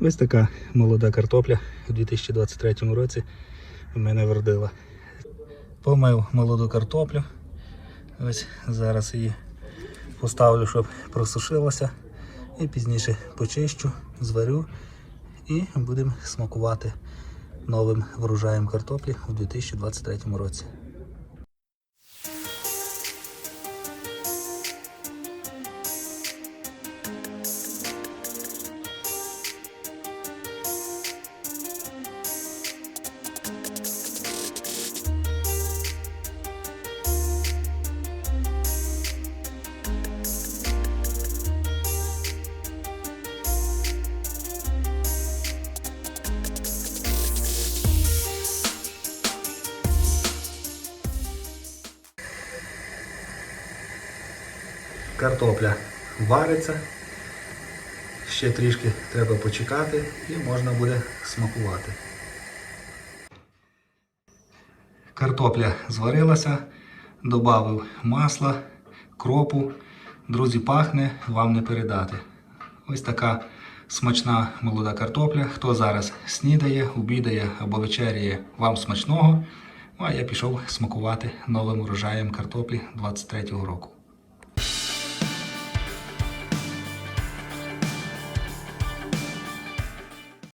Ось така молода картопля у 2023 році в мене вродила. Помив молоду картоплю. Ось зараз її поставлю, щоб просушилася. І пізніше почищу, зварю і будемо смакувати новим врожаєм картоплі у 2023 році. Картопля вариться. Ще трішки треба почекати і можна буде смакувати. Картопля зварилася, додав масла, кропу. Друзі, пахне, вам не передати. Ось така смачна молода картопля. Хто зараз снідає, обідає або вечеряє, вам смачного. Ну, а я пішов смакувати новим урожаєм картоплі 23-го року.